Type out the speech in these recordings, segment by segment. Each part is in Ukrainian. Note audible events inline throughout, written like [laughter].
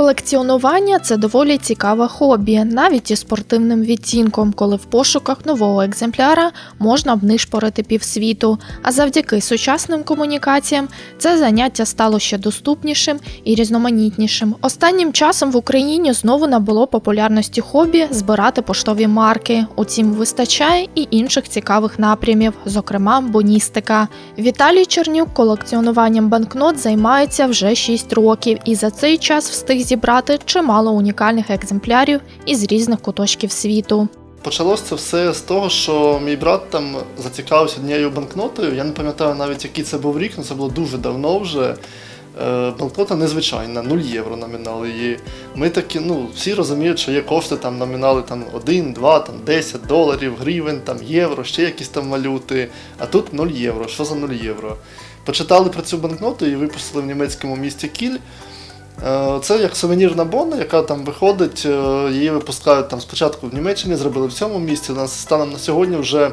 Колекціонування це доволі цікаве хобі, навіть із спортивним відтінком, коли в пошуках нового екземпляра можна обнишпорити півсвіту. А завдяки сучасним комунікаціям це заняття стало ще доступнішим і різноманітнішим. Останнім часом в Україні знову набуло популярності хобі збирати поштові марки. Утім, вистачає і інших цікавих напрямів, зокрема боністика. Віталій Чернюк колекціонуванням банкнот займається вже 6 років і за цей час встиг зібрати чимало унікальних екземплярів із різних куточків світу. Почалося це все з того, що мій брат там зацікавився однією банкнотою. Я не пам'ятаю навіть, який це був рік, але це було дуже давно вже. Е, Банкнота незвичайна, 0 євро номінал її. Ми такі, ну, всі розуміють, що є кошти там номінали там 1, 2, там 10 доларів, гривень, там євро, ще якісь там валюти. А тут 0 євро. Що за 0 євро? Почитали про цю банкноту і випустили в німецькому місті Кіль. Е, Це як сувенірна бонда, яка там виходить, е, її випускають там спочатку в Німеччині, зробили в цьому місці. У нас станом на сьогодні вже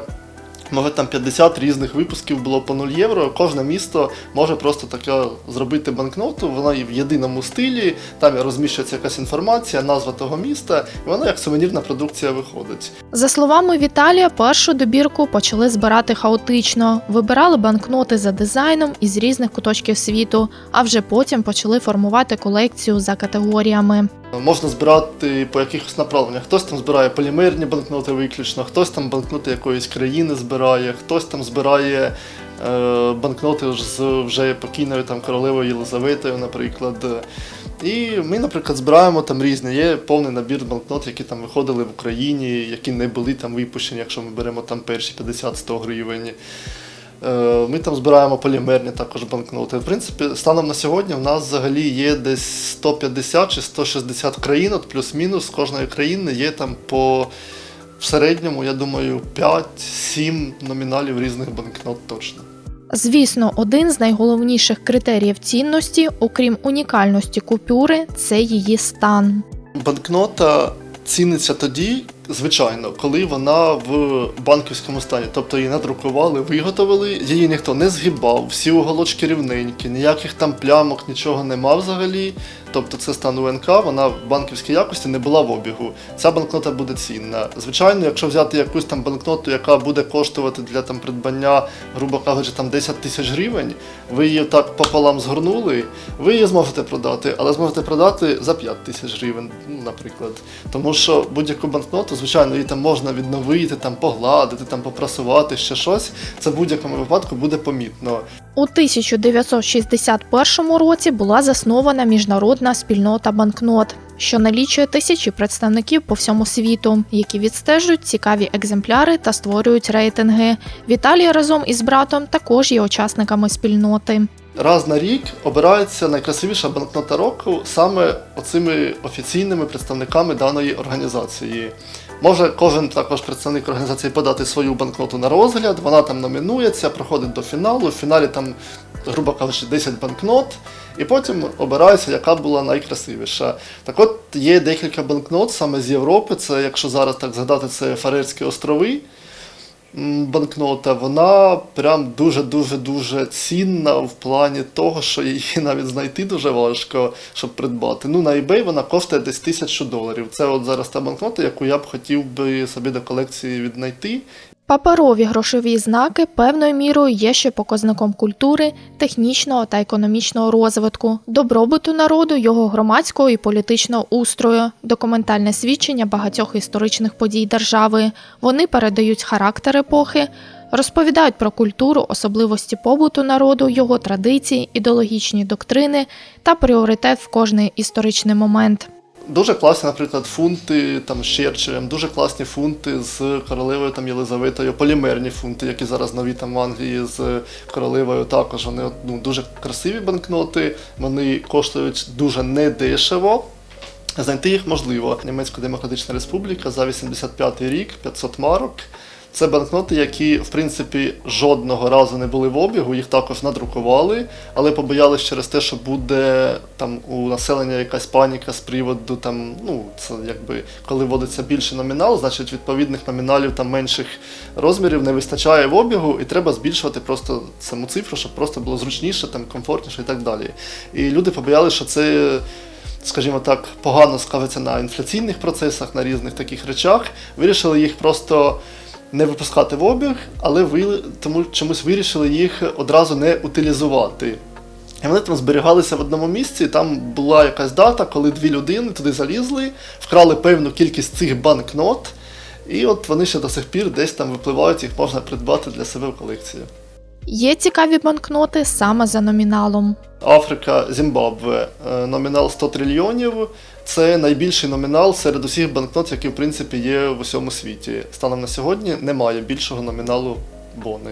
може там 50 різних випусків було по 0 євро. Кожне місто може просто таке зробити банкноту, вона і в єдиному стилі, там розміщується якась інформація, назва того міста, і вона як сувенірна продукція виходить. За словами Віталія, першу добірку почали збирати хаотично, вибирали банкноти за дизайном із різних куточків світу, а вже потім почали формувати колекцію за категоріями. Можна збирати по якихось направленнях. Хтось там збирає полімерні банкноти виключно, хтось там банкноти якоїсь країни збирає, хтось там збирає е, банкноти з вже покійною там королевою Єлизаветою, наприклад. І ми, наприклад, збираємо там різні. Є повний набір банкнот, які там виходили в Україні, які не були там випущені, якщо ми беремо там перші 50-100 гривень. Е, Ми там збираємо полімерні також банкноти. В принципі, станом на сьогодні в нас взагалі є десь 150 чи 160 країн, от плюс-мінус з кожної країни є там по в середньому, я думаю, 5-7 номіналів різних банкнот точно. Звісно, один з найголовніших критеріїв цінності, окрім унікальності купюри, це її стан. Банкнота ціниться тоді, звичайно, коли вона в банківському стані. Тобто її надрукували, виготовили, її ніхто не згибав, всі уголочки рівненькі, ніяких там плямок, нічого нема взагалі. Тобто це стан УНК, вона в банківській якості не була в обігу. Ця банкнота буде цінна. Звичайно, якщо взяти якусь там банкноту, яка буде коштувати для там придбання, грубо кажучи, там 10 тисяч гривень, ви її так пополам згорнули, ви її зможете продати, але зможете продати за 5 тисяч гривень, ну, наприклад. Тому що будь-яку банкноту, звичайно, її там можна відновити, там погладити, там попрасувати, ще щось. Це в будь-якому випадку буде помітно. У 1961 році була заснована міжнародна спільнота банкнот, що налічує тисячі представників по всьому світу, які відстежують цікаві екземпляри та створюють рейтинги. Віталій разом із братом також є учасниками спільноти. Раз на рік обирається найкрасивіша банкнота року саме оцими офіційними представниками даної організації. Може кожен також представник організації подати свою банкноту на розгляд, вона там номінується, проходить до фіналу. В фіналі там, грубо кажучи, 10 банкнот, і потім обирається, яка була найкрасивіша. Так от є декілька банкнот саме з Європи. Це, якщо зараз так згадати, це Фарерські острови банкнота, вона прям дуже-дуже дуже цінна в плані того, що її [laughs] навіть знайти дуже важко, щоб придбати. Ну, на eBay вона коштує десь тисячу доларів. Це от зараз та банкнота, яку я б хотів би собі до колекції віднайти. Паперові грошові знаки певною мірою є ще показником культури, технічного та економічного розвитку, добробуту народу, його громадського і політичного устрою, документальне свідчення багатьох історичних подій держави. Вони передають характер епохи, розповідають про культуру, особливості побуту народу, його традиції, ідеологічні доктрини та пріоритет в кожний історичний момент. Дуже класні, наприклад, фунти там з Черчиллем, дуже класні фунти з королевою там Єлизаветою, полімерні фунти, які зараз нові там в Англії з королевою. Також вони ну, дуже красиві банкноти, вони коштують дуже недешево. Знайти їх можливо. Німецька Демократична Республіка за 85 рік 500 марок. Це банкноти, які в принципі жодного разу не були в обігу, їх також надрукували, але побоялись через те, що буде там у населення якась паніка з приводу там, ну це якби коли вводиться більший номінал, значить відповідних номіналів там менших розмірів не вистачає в обігу, і треба збільшувати просто саму цифру, щоб просто було зручніше, там комфортніше і так далі. І люди побоялися, що це скажімо так, погано скажеться на інфляційних процесах, на різних таких речах, вирішили їх просто не випускати в обіг, але ви, тому чомусь вирішили їх одразу не утилізувати. І вони там зберігалися в одному місці, і там була якась дата, коли дві людини туди залізли, вкрали певну кількість цих банкнот, і от вони ще до сих пір десь там випливають, їх можна придбати для себе в колекцію. Є цікаві банкноти саме за номіналом. Африка, Зімбабве, е, номінал 100 трильйонів. Це найбільший номінал серед усіх банкнот, які в принципі є в усьому світі. Станом на сьогодні немає більшого номіналу бони.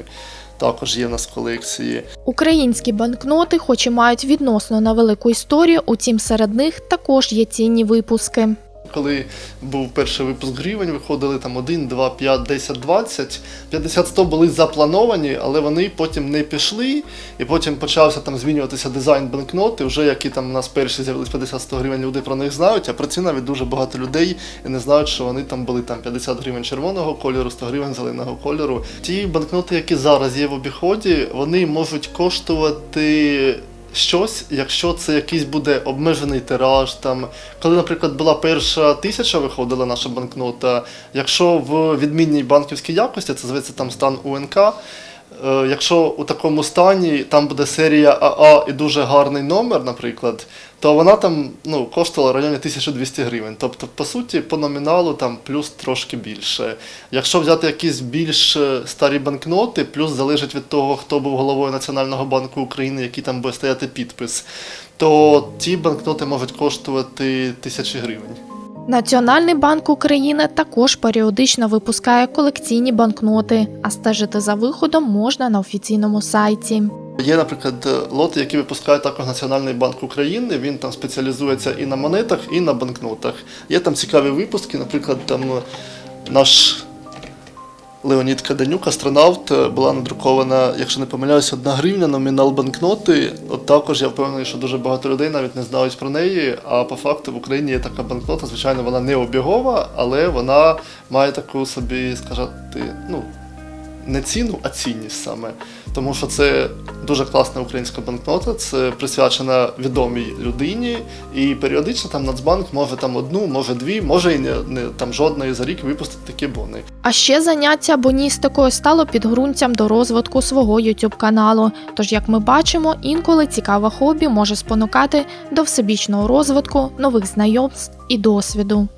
Також є в нас в колекції. Українські банкноти, хоч і мають відносно невелику історію, утім серед них також є цінні випуски. Коли був перший випуск гривень, виходили там 1, 2, 5, 10, 20. 50-100 були заплановані, але вони потім не пішли, і потім почався там змінюватися дизайн банкноти. Вже які там у нас перші з'явились 50-100 гривень, люди про них знають, а про ці навіть дуже багато людей і не знають, що вони там були там 50 гривень червоного кольору, 100 гривень зеленого кольору. Ті банкноти, які зараз є в обіході, вони можуть коштувати щось, якщо це якийсь буде обмежений тираж. Там, коли, наприклад, була перша тисяча виходила наша банкнота, якщо в відмінній банківській якості, це зветься там стан УНК. Е, Якщо у такому стані там буде серія АА і дуже гарний номер, наприклад, то вона там ну, коштувала в районі 1200 гривень. Тобто, по суті, по номіналу там плюс трошки більше. Якщо взяти якісь більш е, старі банкноти, плюс залежить від того, хто був головою Національного банку України, який там буде стояти підпис, то ті банкноти можуть коштувати тисячі гривень. Національний банк України також періодично випускає колекційні банкноти, а стежити за виходом можна на офіційному сайті. Є, наприклад, лоти, які випускає також Національний банк України. Він там спеціалізується і на монетах, і на банкнотах. Є там цікаві випуски, наприклад, там наш Леонід Каденюк, астронавт, була надрукована, якщо не помиляюсь, одна гривня, номінал банкноти. От також я впевнений, що дуже багато людей навіть не знають про неї. А по факту в Україні є така банкнота. Звичайно, вона не обігова, але вона має таку собі, сказати, ну, не ціну, а цінність саме. Тому що це дуже класна українська банкнота, це присвячена відомій людині, і періодично там Нацбанк може там одну, може дві, може і не, не там жодної за рік випустити такі бони. А ще заняття боністикою стало підґрунтям до розвитку свого youtube каналу. Тож, як ми бачимо, інколи цікаве хобі може спонукати до всебічного розвитку, нових знайомств і досвіду.